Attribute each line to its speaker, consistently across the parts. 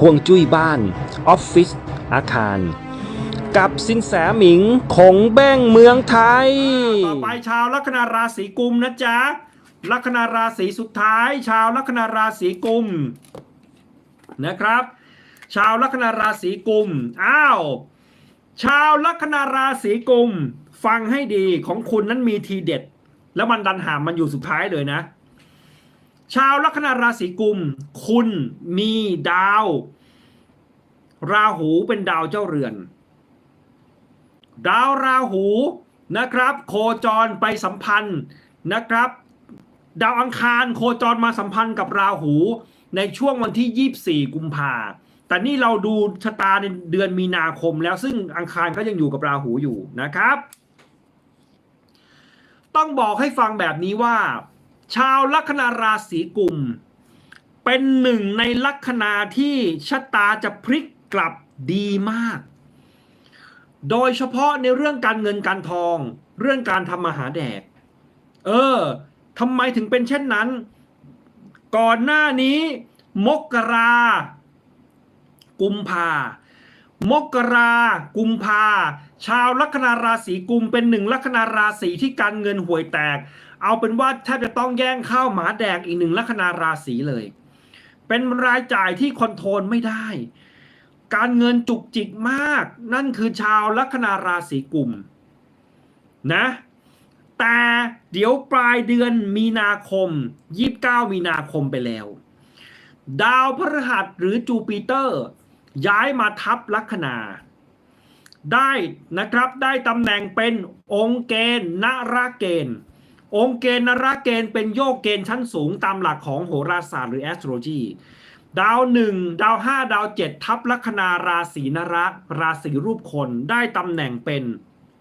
Speaker 1: ห่วงจุ้ยบ้าน ออฟฟิศอาคาร กับสินแสหมิงของแบ้งเมืองไทย
Speaker 2: ต่อไปชาวลัคนาราศีกุมนะจ๊ะลัคนาราศีสุดท้าย ชาวลัคนาราศีกุมนะครับ ชาวลัคนาราศีกุมอ้าวชาวลัคนาราศีกุมฟังให้ดีของคุณนั้นมีทีเด็ด แล้วมันดันหามมันอยู่สุดท้ายเลยนะ ชาวลัคนาราศีกุม คุณมีดาว ราหูเป็นดาวเจ้าเรือน ดาวราหูนะครับ โคจรไปสัมพันธ์นะครับ ดาวอังคารโคจรมาสัมพันธ์กับราหูในช่วงวันที่ 24 กุมภาแต่นี่เราดูชะตาในเดือนมีนาคมแล้วซึ่งอังคารก็ยังอยู่กับราหูอยู่นะครับ ต้องบอกให้ฟังแบบนี้ว่า ชาวลัคนาราศีกุม เป็นหนึ่งในลัคนาที่ชะตาจะพลิกกลับดีมาก โดยเฉพาะในเรื่องการเงินการทอง เรื่องการทำมาหาแดก เออทำไมถึงเป็นเช่นนั้น ก่อนหน้านี้ มกรากุมภา มกรากุมภาชาวลัคนาราศีกุมเป็นหนึ่งลัคนาราศีที่การเงินห่วยแตก เอาเป็นว่าแทบจะต้องแย่งข้าวหมาแดกอีกหนึ่งลัคนาราศีเลย เป็นรายจ่ายที่คอนโทรลไม่ได้ การเงินจุกจิกมาก นั่นคือชาวลัคนาราศีกุมนะ แต่เดี๋ยวปลายเดือนมีนาคม 29 มีนาคมไปแล้ว ดาวพฤหัสหรือจูปิเตอร์ ย้ายมาทับลัคนา ได้นะครับได้ตำแหน่งเป็นองค์เกณฑ์นราเกณฑ์ องค์เกณฑ์นราเกณฑ์เป็นโยกเกณฑ์ชั้นสูงตามหลักของโหราศาสตร์หรือ astrology ดาวหนึ่งดาวห้าดาวเจ็ดทับลัคนาราศีนระราศีรูปคนได้ตำแหน่งเป็น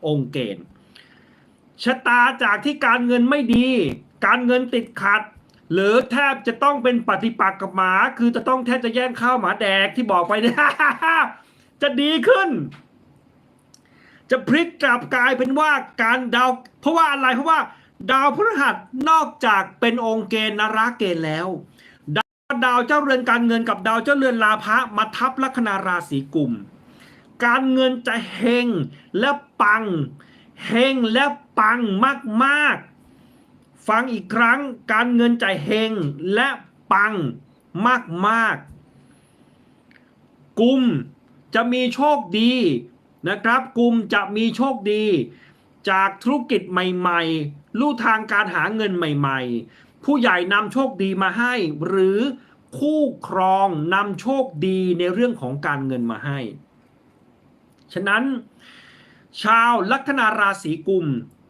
Speaker 2: องค์เกณฑ์ชะตาจากที่การเงินไม่ดี การเงินติดขัด หรือแทบจะต้องเป็นปฏิปักษ์กับหมา คือจะต้องแทบจะแย่งข้าวหมาแดกที่บอกไปเนี่ย จะดีขึ้น จะพลิกกลับกลายเป็นว่าการดาวเพราะว่าอะไรเพราะว่า ดาวพฤหัสนอกจากเป็นองค์เกณฑ์นราเกณฑ์แล้ว ดาวดาวเจ้าเรือนการเงินกับดาวเจ้าเรือนลาภะมาทับลัคนาราศีกุมการเงินจะเฮงและปังเฮงและปังมากๆ ฟังอีกครั้งการเงินจะเฮงและปังมากๆกุมจะมีโชคดีนะครับกุมจะมีโชคดี จากธุรกิจใหม่ๆ ลู่ทางการหาเงินใหม่ๆ ผู้ใหญ่นำโชคดีมาให้ หรือคู่ครองนำโชคดีในเรื่องของการเงินมาให้ ฉะนั้น ชาวลัคนาราศีกุม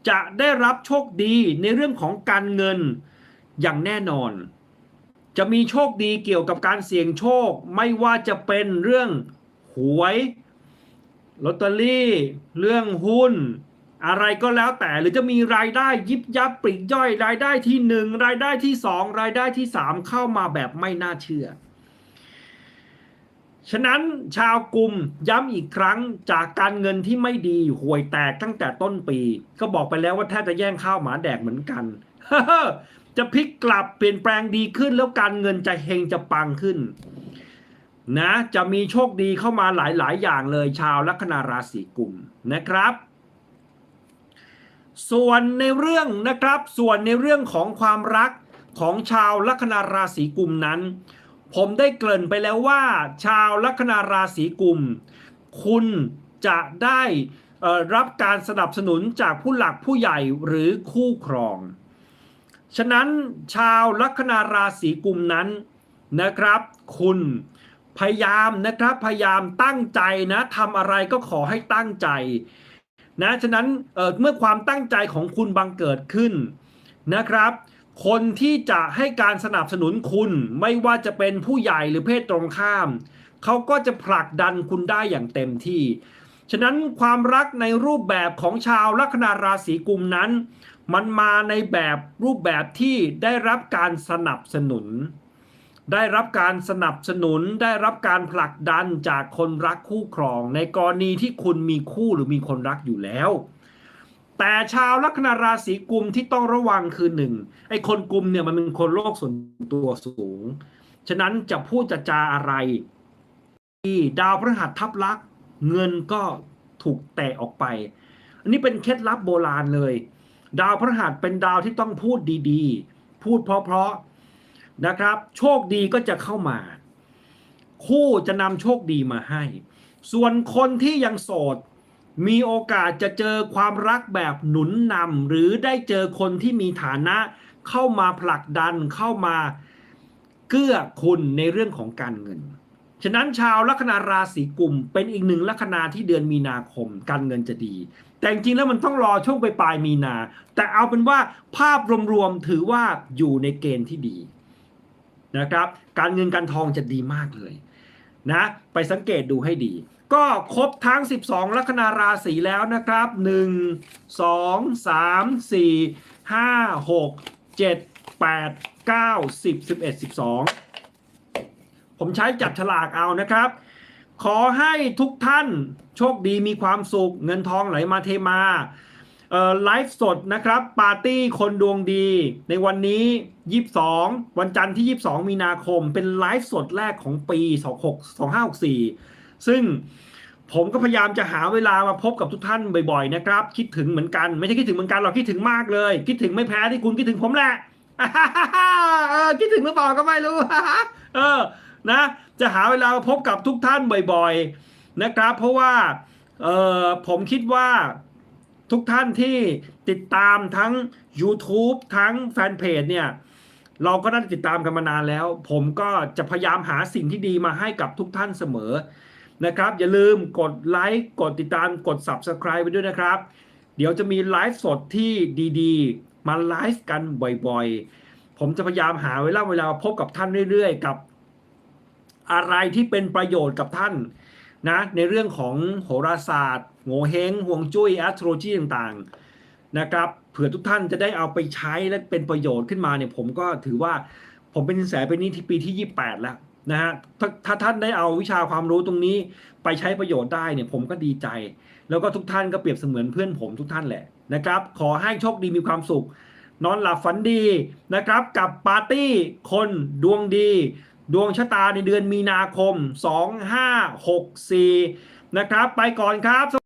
Speaker 2: จะได้รับโชคดีในเรื่องของการเงินอย่างแน่นอน จะมีโชคดีเกี่ยวกับการเสี่ยงโชค ไม่ว่าจะเป็นเรื่องหวยลอตเตอรี่ เรื่องหุ้น อะไรก็แล้วแต่หรือจะมีรายได้ยิบยับปลีกย่อยรายได้ที่หนึ่งรายได้ที่สองรายได้ที่สามเข้ามาแบบไม่น่าเชื่อ ฉะนั้นชาวกลุ่มย้ำอีกครั้งจากการเงินที่ไม่ดีห่วยแตกตั้งแต่ต้นปี ก็บอกไปแล้วว่าแทบจะแย่งข้าวหมาแดกเหมือนกัน จะพลิกกลับเปลี่ยนแปลงดีขึ้นแล้วการเงินจะเฮงจะปังขึ้น นะ จะมีโชคดีเข้ามาหลาย ๆ อย่างเลยชาวลัคนาราศีกลุ่มนะครับ ส่วนในเรื่องนะครับ ส่วนในเรื่องของความรักของชาวลัคนาราศีกลุ่มนั้น ผมได้เกริ่นไปแล้วว่า ชาวลัคนาราศีกุม คุณจะได้รับการสนับสนุนจากผู้หลักผู้ใหญ่หรือคู่ครอง ฉะนั้นชาวลัคนาราศีกุมนั้นนะครับ คุณพยายามนะครับพยายามตั้งใจนะทำอะไรก็ขอให้ตั้งใจนะฉะนั้นเเมื่อความตั้งใจของคุณบังเกิดขึ้นนะครับ คนที่จะให้การสนับสนุนคุณไม่ว่าจะเป็นผู้ใหญ่หรือเพศตรงข้าม เขาก็จะผลักดันคุณได้อย่างเต็มที่ ฉะนั้นความรักในรูปแบบของชาวลัคนาราศีกุมนั้น มันมาในแบบรูปแบบที่ได้รับการสนับสนุน ได้รับการสนับสนุน ได้รับการผลักดันจากคนรักคู่ครอง ในกรณีที่คุณมีคู่หรือมีคนรักอยู่แล้ว แต่ชาวลัคนาราศีกุมที่ต้องระวังคือหนึ่งไอ้คนกุมเนี่ยมันเป็นคนโลกส่วนตัวสูง ฉะนั้นจะพูดจะจาอะไรดาวพฤหัสทับลักเงินก็ถูกแตะออกไป อันนี้เป็นเคล็ดลับโบราณเลย ดาวพฤหัสเป็นดาวที่ต้องพูดดีๆ พูดเพราะๆนะครับ โชคดีก็จะเข้ามา คู่จะนำโชคดีมาให้ ส่วนคนที่ยังโสด มีโอกาสจะเจอความรักแบบหนุนนำหรือได้เจอคนที่มีฐานะเข้ามาผลักดันเข้ามาเกื้อคุณในเรื่องของการเงิน ฉะนั้นชาวลัคนาราศีกุมเป็นอีกหนึ่งลัคนาที่เดือนมีนาคมการเงินจะดี แต่จริงๆแล้วมันต้องรอช่วงปลายมีนา แต่เอาเป็นว่าภาพรวมๆถือว่าอยู่ในเกณฑ์ที่ดีนะครับ การเงินการทองจะดีมากเลยนะ ไปสังเกตดูให้ดี ก็ครบทั้ง 12 ลัคนาราศีแล้วนะครับ 1 2 3 4 5 6 7 8 9 10 11 12 ผมใช้จับฉลากเอานะครับ ขอให้ทุกท่านโชคดีมีความสุข เงินทองไหลมาเทมาเอ่อไลฟ์สดนะครับ ปาร์ตี้คนดวงดี ในวันนี้ 22 วันจันทร์ที่ 22 มีนาคม เป็นไลฟ์สดแรกของปี 26 2564 ซึ่งผมก็พยายามจะหาเวลามาพบกับทุกท่านบ่อยๆนะครับ คิดถึงเหมือนกันไม่ใช่คิดถึงเหมือนกันหรอกคิดถึงมากเลย คิดถึงไม่แพ้ที่คุณคิดถึงผมแหละคิดถึงหรือเปล่าก็ไม่รู้เออนะ จะหาเวลามาพบกับทุกท่านบ่อย ๆนะครับ เพราะว่าเออผมคิดว่าทุกท่านที่ติดตามทั้ง YouTube ทั้งแฟนเพจเนี่ยเราก็ได้ติดตามกันมานานแล้ว ผมก็จะพยายามหาสิ่งที่ดีมาให้กับทุกท่านเสมอ นะครับ อย่าลืมกดไลค์กดติดตามกด Subscribe ไปด้วยนะครับ เดี๋ยวจะมีไลฟ์สดที่ดีๆ มาไลฟ์กันบ่อยๆ ผมจะพยายามหาเวลาเวลาพบกับท่านเรื่อยๆ กับ อะไรที่เป็นประโยชน์กับท่านนะในเรื่องของโหราศาสตร์โงเฮงห่วงจุ้ยแอสโทรจีต่างๆนะครับเผื่อทุกท่านจะได้เอาไปใช้และเป็นประโยชน์ขึ้นมาเนี่ยผมก็ถือว่าผมเป็นสินแสเป็นนี่ที่ปีที่ 28 แล้ว นะฮะถ้าถ้าท่านได้เอาวิชาความรู้ตรงนี้ไปใช้ประโยชน์ได้เนี่ยผมก็ดีใจ แล้วก็ทุกท่านก็เปรียบเสมือนเพื่อนผมทุกท่านแหละนะครับ ขอให้โชคดีมีความสุข นอนหลับฝันดีนะครับ กับปาร์ตี้คนดวงดี ดวงชะตาในเดือนมีนาคม 2564 นะครับ ไปก่อนครับส